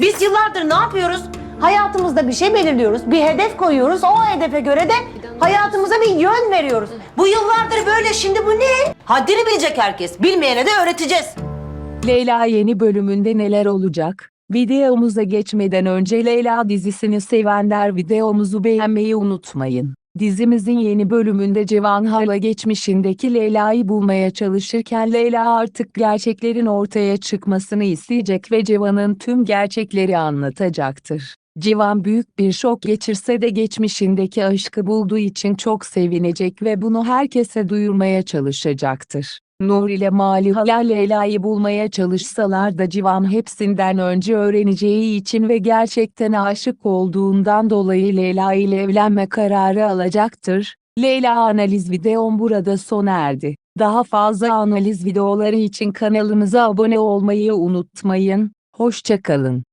Biz yıllardır ne yapıyoruz? Hayatımızda bir şey belirliyoruz, bir hedef koyuyoruz. O hedefe göre de hayatımıza bir yön veriyoruz. Bu yıllardır böyle, şimdi bu ne? Haddini bilecek herkes. Bilmeyene de öğreteceğiz. Leyla yeni bölümünde neler olacak? Videomuza geçmeden önce Leyla dizisini sevenler videomuzu beğenmeyi unutmayın. Dizimizin yeni bölümünde Civan hala geçmişindeki Leyla'yı bulmaya çalışırken Leyla artık gerçeklerin ortaya çıkmasını isteyecek ve Civan'ın tüm gerçekleri anlatacaktır. Civan büyük bir şok geçirse de geçmişindeki aşkı bulduğu için çok sevinecek ve bunu herkese duyurmaya çalışacaktır. Nur ile Mali hala Leyla'yı bulmaya çalışsalar da Civan hepsinden önce öğreneceği için ve gerçekten aşık olduğundan dolayı Leyla ile evlenme kararı alacaktır. Leyla analiz videom burada sona erdi. Daha fazla analiz videoları için kanalımıza abone olmayı unutmayın. Hoşçakalın.